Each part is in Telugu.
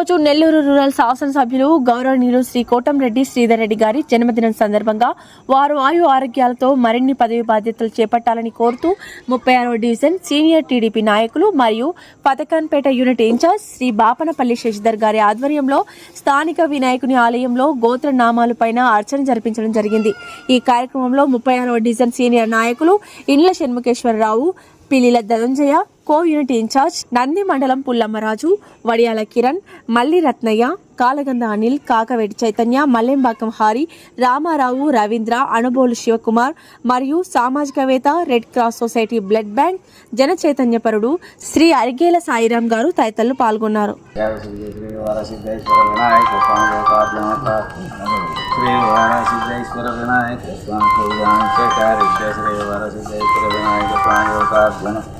రోజు నెల్లూరు రూరల్ శాసనసభ్యులు గౌరవనీయులు శ్రీ కోటంరెడ్డి శ్రీధర్ రెడ్డి గారి జన్మదినం సందర్భంగా వారు ఆయు ఆరోగ్యాలతో మరిన్ని పదవి బాధ్యతలు చేపట్టాలని కోరుతూ ముప్పై ఆరో డివిజన్ సీనియర్ టీడీపీ నాయకులు మరియు పథకాన్పేట యూనిట్ ఇన్ఛార్జ్ శ్రీ బాపనపల్లి శశిధర్ గారి ఆధ్వర్యంలో స్థానిక వినాయకుని ఆలయంలో గోత్ర నామాలపైన అర్చన జరిపించడం జరిగింది. ఈ కార్యక్రమంలో ముప్పై ఆరో డివిజన్ సీనియర్ నాయకులు Indla Shanmukheswararao Pillila Dhananjaya co unit incharge Nandi మండలం పుల్లమ్మరాజు వడియాల కిరణ్ మల్లి రత్నయ్య కాలగంద అనిల్ కాకవేటి చైతన్య మల్లెంబాకం హారి రామారావు రవీంద్ర అనుబోలు శివకుమార్ మరియు సామాజికవేత్త Red Cross society blood bank జన చైతన్యపరుడు శ్రీ అరిగేల సాయిరాం గారు తదితరులు పాల్గొన్నారు జయ శ్రీ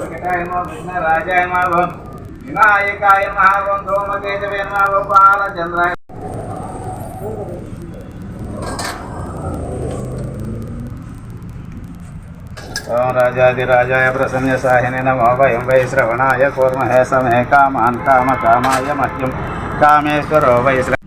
वेङ्कटाय विनायकाय धूमकेतवे राजाधिराजाय प्रसन्न साहिने नमो। वयं वै श्रवणाय कूर्महे समे कामान् काम कामाय मह्यं कामेश्वरो वै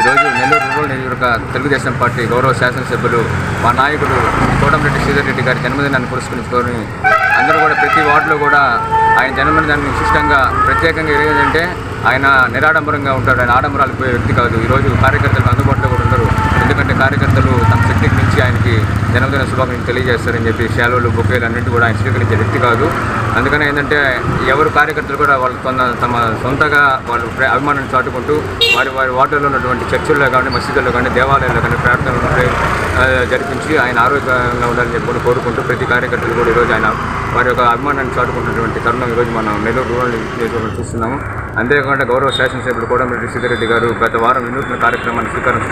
ఈరోజు నెల్లూరు రూరల్ నియోజకవర్గ తెలుగుదేశం పార్టీ గౌరవ శాసనసభ్యులు మా నాయకుడు కోటంరెడ్డి శ్రీధర్ రెడ్డి గారి జన్మదినాన్ని పురస్కరించుకొని అందరూ కూడా ప్రతి వార్డులో కూడా ఆయన జన్మదినాన్ని విశిష్టంగా ప్రత్యేకంగా ఏంటంటే ఆయన నిరాడంబరంగా ఉంటాడు. ఆయన ఆడంబరాలకు పోయే వ్యక్తి కాదు. ఈరోజు కార్యకర్తలకు అందుబాటులో కూడా ఉండరు. ఎందుకంటే కార్యకర్తలు తమ శక్తికి మించి ఆయనకి జన్మదిన శుభాకాంక్షలు తెలియజేస్తారని చెప్పి శాలువలు బొకేలు అన్నింటి కూడా ఆయన స్వీకరించే వ్యక్తి కాదు. అందుకనే ఏంటంటే ఎవరు కార్యకర్తలు కూడా వాళ్ళు కొంత తమ సొంతగా వాళ్ళు అభిమానులు అభిమానాన్ని చాటుకుంటూ వారి వారి వాటర్లో ఉన్నటువంటి చర్చిల్లో కానీ మసీదుల్లో కానీ దేవాలయాల్లో కానీ ప్రార్థనలు జరిపించి ఆయన ఆరోగ్యంగా ఉండాలని చెప్పి కూడా కోరుకుంటూ ప్రతి కార్యకర్తలు కూడా ఈరోజు ఆయన వారి యొక్క అభిమానాన్ని చాటుకుంటున్నటువంటి తరుణం ఈరోజు మనం నెల్లూరు రూరల్ నియోజకవర్గంలో చూస్తున్నాము. అంతేకాకుండా గౌరవ శాసనసభ్యులు కోటమిరెడ్డి శ్రీధర్రెడ్డి గారు గత వారం వినూత్న కార్యక్రమాన్ని స్వీకారం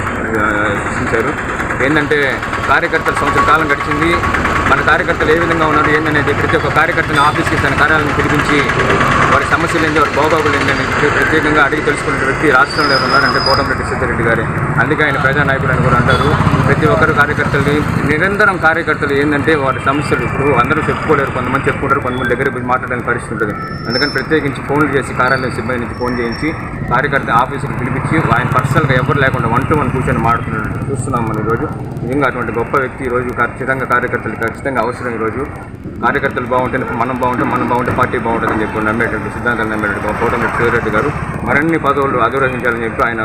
సృష్టించారు ఏంటంటే కార్యకర్తల సంవత్సర కాలం గడిచింది. మన కార్యకర్తలు ఏ విధంగా ఉన్నారు ఏంటనేది ప్రతి ఒక్క కార్యకర్తని ఆఫీస్కి తన కార్యాలయం పిలిపించి వారి సమస్యలు ఏంటి వారి బాగోగులు ఏంటనేది ప్రత్యేకంగా అడిగి తెలుసుకునే వ్యక్తి రాష్ట్రంలో ఉన్నారంటే కోటంరెడ్డి సిద్ధిరెడ్డి గారే. అందుకే ఆయన ప్రజానాయకుడు అని కూడా అంటారు. ప్రతి ఒక్కరు కార్యకర్తలు నిరంతరం కార్యకర్తలు ఏంటంటే వారి సమస్యలు ఇప్పుడు అందరూ చెప్పుకోలేరు. కొంతమంది చెప్పుకుంటారు కొంతమంది దగ్గర పోయి మాట్లాడడానికి పరిస్థితి ఉంటుంది. అందుకని ప్రత్యేకించి ఫోన్లు చేసి కార్యాలయం సిబ్బంది నుంచి ఫోన్ చేయించి కార్యకర్త ఆఫీసుకు పిలిపించి ఆయన పర్సనల్గా ఎవరు లేకుండా వన్ టు వన్ కూర్చొని మాట్లాడుతున్నట్టు చూస్తున్నాం మనం ఈరోజు. నిజంగా అటువంటి గొప్ప వ్యక్తి ఈరోజు ఖచ్చితంగా కార్యకర్తలు ఖచ్చితంగా అవసరం ఈరోజు. కార్యకర్తలు బాగుంటే మనం బాగుంటే మనం బాగుంటే పార్టీ బాగుంటుందని చెప్పి నమ్మేటువంటి సిద్ధాంతాలు నమ్మేటువంటి కోటమి శివరెడ్డి గారు మరిన్ని పదవులు అధిరోహించాలని చెప్పి ఆయన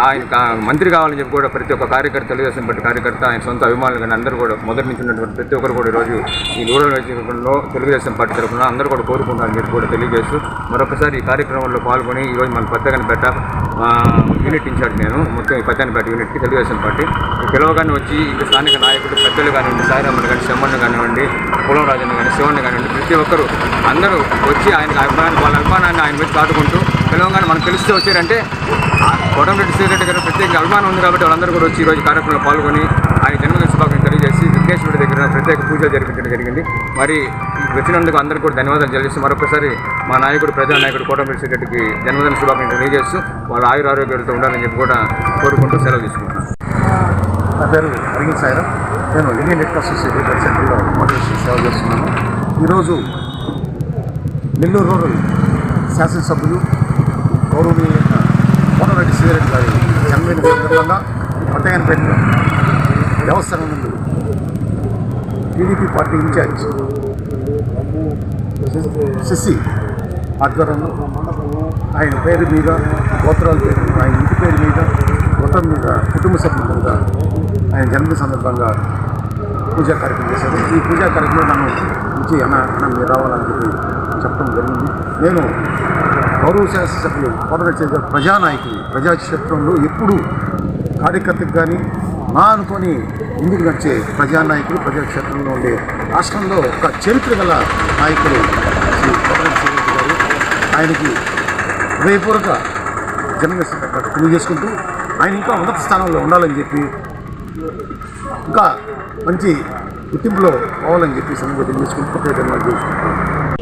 ఆయన మంత్రి కావాలని చెప్పి కూడా ప్రతి ఒక్క కార్యకర్త తెలుగుదేశం పార్టీ కార్యకర్త ఆయన సొంత అభిమానులు కానీ అందరూ కూడా మొదటి నుంచి ఉన్నటువంటి ప్రతి ఒక్కరు కూడా ఈరోజు ఈ రూరల్ నియోజకవర్గంలో తెలుగుదేశం పార్టీ తరఫున అందరూ కూడా కోరుకుంటారని చెప్పి కూడా తెలియజేస్తూ మరొకసారి ఈ కార్యక్రమంలో పాల్గొని ఈరోజు మన పెద్దగనిపేట యూనిట్ ఇన్ఛార్జ్ నేను మొత్తం ఈ పెద్దగనిపేట యూనిట్కి తెలుగుదేశం పార్టీ పిలవగానే వచ్చి ఇక్కడ స్థానిక నాయకులు పెద్దలు కానివ్వండి సాయిరామన్ కానీ శమ్మన్న కానివ్వండి కులం రాజన్న కానీ శివన్న కానివ్వండి ప్రతి ఒక్కరు అందరూ వచ్చి ఆయన అభిమానాన్ని వాళ్ళ అభిమానాన్ని ఆయన మీద చాటుకుంటూ పిలవగానే మనకు తెలిస్తే వచ్చారంటే కోటంరెడ్డి శ్రీరెడ్డి గారు ప్రత్యేక అభిమానం ఉంది కాబట్టి వాళ్ళందరూ కూడా వచ్చి ఈరోజు కార్యక్రమంలో పాల్గొని ఆయన జన్మదిన శుభాకాంక్షలు తెలియజేసి వెంకటేశ్వరుడి దగ్గర ప్రత్యేక పూజ జరిపించడం జరిగింది. మరి వచ్చినందుకు అందరికీ కూడా ధన్యవాదాలు తెలియజేస్తూ మరొకసారి మా నాయకుడు ప్రజా నాయకుడు కోటంరెడ్డి శ్రీరెడ్డికి జన్మదిన శుభాకాంక్షలు తెలియజేస్తూ వాళ్ళ ఆయుర ఆరోగ్యాలతో ఉండాలని చెప్పి కూడా కోరుకుంటూ సెలవు తీసుకుంటున్నాను. నా పేరు సాయిరామ్ నేను ఇండియన్ రెడ్ క్రాస్ సొసైటీ ప్రెసిడెంట్లో మోటివేషన్ సేవ చేస్తున్నాను. ఈరోజు నెల్లూరు రూరల్ శాసనసభ్యులు గౌరవనీయ కోటరెడ్డి శ్రీరెడ్డి గారి జన్మదిన సందర్భంగా పట్టగానపేట దేవస్థానం ముందు టీడీపీ పార్టీ ఇన్ఛార్జ్ శశి ఆధ్వర్యంలో ఆయన పేరు మీద గోత్రాల పేరు మీద, ఆయన ఇంటి పేరు మీద గోత్రం మీద కుటుంబ సభ్యుల మీద ఆయన జన్మదిన సందర్భంగా పూజా కార్యక్రమం చేశారు. ఈ పూజా కార్యక్రమంలో నన్ను నుంచి అన్న అన్న మీరు రావాలని చెప్పి చెప్పడం జరిగింది. నేను గౌరవ శాసనసభ్యులు కోటరెడ్డి చేసే ప్రజానాయకులు ప్రజాక్షేత్రంలో ఎప్పుడూ కార్యకర్తకు కానీ నా అనుకొని ముందుకు నడిచే ప్రజానాయకులు ప్రజాక్షేత్రంలో ఉండే రాష్ట్రంలో ఒక చరిత్ర గల నాయకులు శ్రీ కోటరెడ్డి గారు. ఆయనకి హృదయపూర్వక జన్మదిన తెలియజేసుకుంటూ ఆయన ఇంకా ఉన్నత స్థానంలో ఉండాలని చెప్పి ఇంకా మంచి గుర్తింపులో పోవాలని చెప్పి సందర్భంగా తెలియజేసుకుంటూ ప్రత్యేకంగా